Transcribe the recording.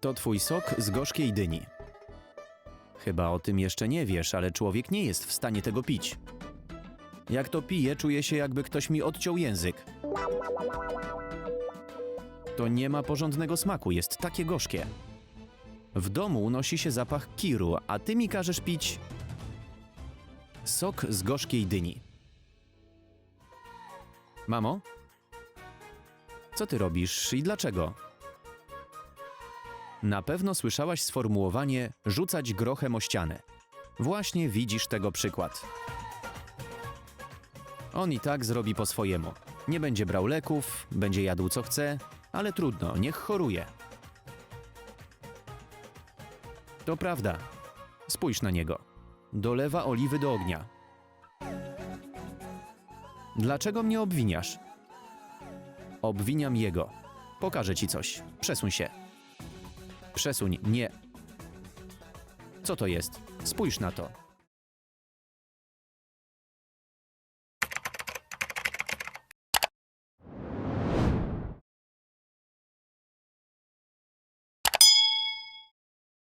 To twój sok z gorzkiej dyni. Chyba o tym jeszcze nie wiesz, ale człowiek nie jest w stanie tego pić. Jak to piję, czuję się jakby ktoś mi odciął język. To nie ma porządnego smaku, jest takie gorzkie. W domu unosi się zapach kiru, a ty mi każesz pić sok z gorzkiej dyni. Mamo? Co ty robisz i dlaczego? Na pewno słyszałaś sformułowanie rzucać grochem o ścianę. Właśnie widzisz tego przykład. On i tak zrobi po swojemu. Nie będzie brał leków, będzie jadł co chce, ale trudno, niech choruje. To prawda. Spójrz na niego. Dolewa oliwy do ognia. Dlaczego mnie obwiniasz? Obwiniam jego. Pokażę ci coś. Przesuń się. Przesuń, nie. Co to jest? Spójrz na to.